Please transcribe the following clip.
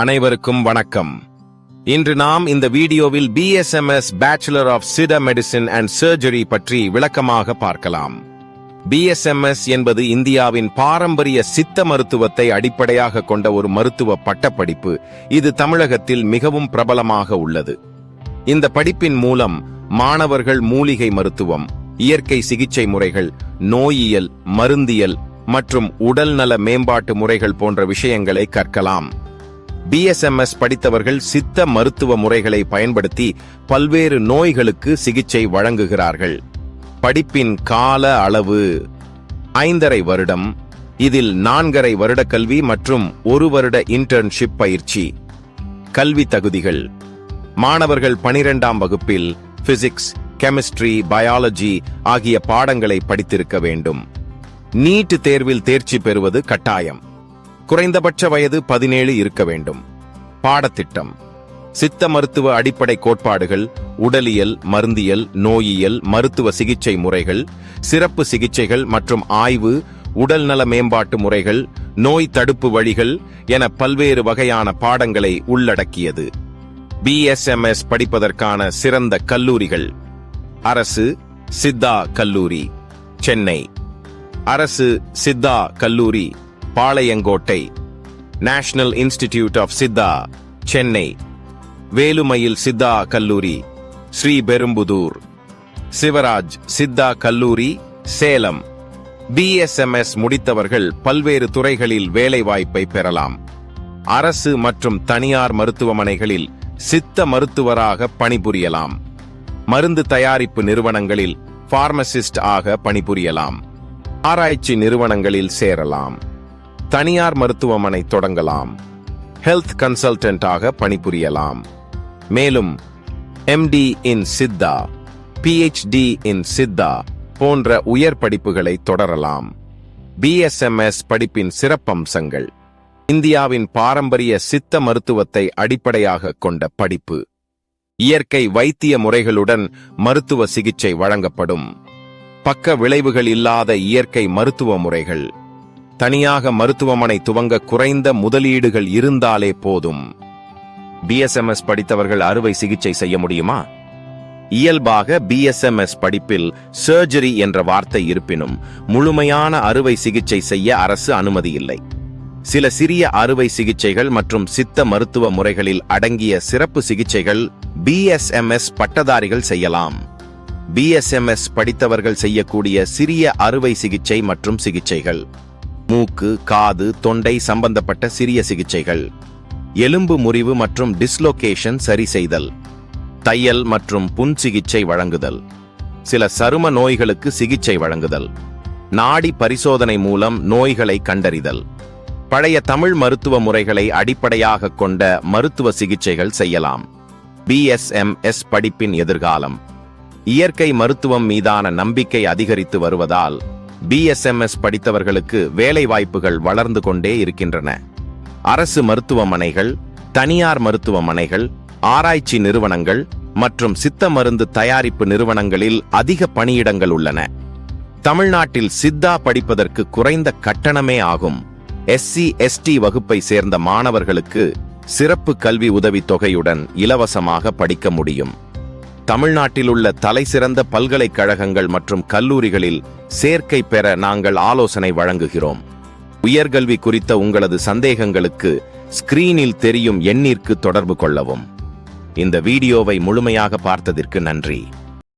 அனைவருக்கும் வணக்கம். இன்று நாம் இந்த வீடியோவில் BSMS bachelor of Siddha medicine and surgery பற்றி விளக்கமாக பார்க்கலாம். பிஎஸ்எம்எஸ் என்பது இந்தியாவின் பாரம்பரிய சித்த மருத்துவத்தை அடிப்படையாக கொண்ட ஒரு மருத்துவ பட்டப்படிப்பு. இது தமிழகத்தில் மிகவும் பிரபலமாக உள்ளது. இந்த படிப்பின் மூலம் மாணவர்கள் மூலிகை மருத்துவம் இயற்கை சிகிச்சை முறைகள் நோயியல் மருந்தியல் மற்றும் உடல்நல மேம்பாட்டு முறைகள் போன்ற விஷயங்களை கற்கலாம். பிஎஸ்எம்எஸ் படித்தவர்கள் சித்த மருத்துவ முறைகளை பயன்படுத்தி பல்வேறு நோய்களுக்கு சிகிச்சை வழங்குகிறார்கள். படிப்பின் கால அளவு ஐந்தரை வருடம். இதில் நான்கரை வருட கல்வி மற்றும் ஒரு வருட இன்டர்ன்ஷிப் பயிற்சி. கல்வி தகுதிகள். மாணவர்கள் பனிரெண்டாம் வகுப்பில் பிசிக்ஸ் கெமிஸ்ட்ரி பயாலஜி ஆகிய பாடங்களை படித்திருக்க வேண்டும். நீட் தேர்வில் தேர்ச்சி பெறுவது கட்டாயம். குறைந்தபட்ச வயது பதினேழு இருக்க வேண்டும். பாடத்திட்டம். சித்த மருத்துவ அடிப்படை கோட்பாடுகள் உடலியல் மருந்தியல் நோயியல் மருத்துவ சிகிச்சை முறைகள் சிறப்பு சிகிச்சைகள் மற்றும் ஆய்வு உடல்நல மேம்பாட்டு முறைகள் நோய் தடுப்பு வழிகள் என பல்வேறு வகையான பாடங்களை உள்ளடக்கியது. பிஎஸ்எம்எஸ் படிப்பதற்கான சிறந்த கல்லூரிகள். அரசு சித்தா கல்லூரி சென்னை. அரசு சித்தா கல்லூரி Palayamkottai national institute of Siddha Chennai Velumayil Siddha கல்லூரி ஸ்ரீபெரும்புதூர் சிவராஜ் சித்தா கல்லூரி சேலம் பிஎஸ்எம்எஸ் முடித்தவர்கள் பல்வேறு துறைகளில் வேலைவாய்ப்பை பெறலாம். அரசு மற்றும் தனியார் மருத்துவமனைகளில் சித்த மருத்துவராக பணிபுரியலாம். மருந்து தயாரிப்பு நிறுவனங்களில் பார்மசிஸ்ட் ஆக பணிபுரியலாம். ஆராய்ச்சி நிறுவனங்களில் சேரலாம். தனியார் மருத்துவமனை தொடங்கலாம். ஹெல்த் கன்சல்டன்டாக பணிபுரியலாம். மேலும் MD in Siddha PhD in Siddha போன்ற உயர் படிப்புகளை தொடரலாம். பிஎஸ்எம்எஸ் படிப்பின் சிறப்பம்சங்கள். இந்தியாவின் பாரம்பரிய சித்த மருத்துவத்தை அடிப்படையாக கொண்ட படிப்பு. இயற்கை வைத்திய முறைகளுடன் மருத்துவ சிகிச்சை வழங்கப்படும். பக்க விளைவுகள் இல்லாத இயற்கை மருத்துவ முறைகள். தனியாக மருத்துவமனை துவங்க குறைந்த முதலீடுகள் இருந்தாலே போதும். பிஎஸ்எம்எஸ் படித்தவர்கள் அறுவை சிகிச்சை செய்ய முடியுமா? இயல்பாக பிஎஸ்எம்எஸ் படிப்பில் சர்ஜரி என்ற வார்த்தை இருப்பினும் முழுமையான அறுவை சிகிச்சை செய்ய அரசு அனுமதி இல்லை. சில சிறிய அறுவை சிகிச்சைகள் மற்றும் சித்த மருத்துவ முறைகளில் அடங்கிய சிறப்பு சிகிச்சைகள் பிஎஸ்எம்எஸ் பட்டதாரிகள் செய்யலாம். பிஎஸ்எம்எஸ் படித்தவர்கள் செய்யக்கூடிய சிறிய அறுவை சிகிச்சை மற்றும் சிகிச்சைகள். மூக்கு காது தொண்டை சம்பந்தப்பட்ட சிறிய சிகிச்சைகள். எலும்பு முறிவு மற்றும் டிஸ்லோகேஷன் சரி செய்தல். தையல் மற்றும் புன் சிகிச்சை வழங்குதல். சில சரும நோய்களுக்கு சிகிச்சை வழங்குதல். நாடி பரிசோதனை மூலம் நோய்களை கண்டறிதல். பழைய தமிழ் மருத்துவ முறைகளை அடிப்படையாக கொண்ட மருத்துவ சிகிச்சைகள் செய்யலாம். பிஎஸ்எம்எஸ் படிப்பின் எதிர்காலம். இயற்கை மருத்துவம் மீதான நம்பிக்கை அதிகரித்து வருவதால் பிஎஸ்எம்எஸ் படித்தவர்களுக்கு வேலை வாய்ப்புகள் வளர்ந்து கொண்டே இருக்கின்றன. அரசு மருத்துவமனைகள் தனியார் மருத்துவமனைகள் ஆராய்ச்சி நிறுவனங்கள் மற்றும் சித்த மருந்து தயாரிப்பு நிறுவனங்களில் அதிக பணியிடங்கள் உள்ளன. தமிழ்நாட்டில் சித்தா படிப்பதற்கு குறைந்த கட்டணமே ஆகும். எஸ்சி எஸ்டி வகுப்பை சேர்ந்த மாணவர்களுக்கு சிறப்பு கல்வி உதவி தொகையுடன் இலவசமாக படிக்க முடியும். தமிழ்நாட்டில் உள்ள தலைசிறந்த பல்கலைக்கழகங்கள் மற்றும் கல்லூரிகளில் சேர்க்கை பெற நாங்கள் ஆலோசனை வழங்குகிறோம். உயர்கல்வி குறித்த உங்களது சந்தேகங்களுக்கு ஸ்கிரீனில் தெரியும் எண்ணிற்கு தொடர்பு கொள்ளவும். இந்த வீடியோவை முழுமையாக பார்த்ததற்கு நன்றி.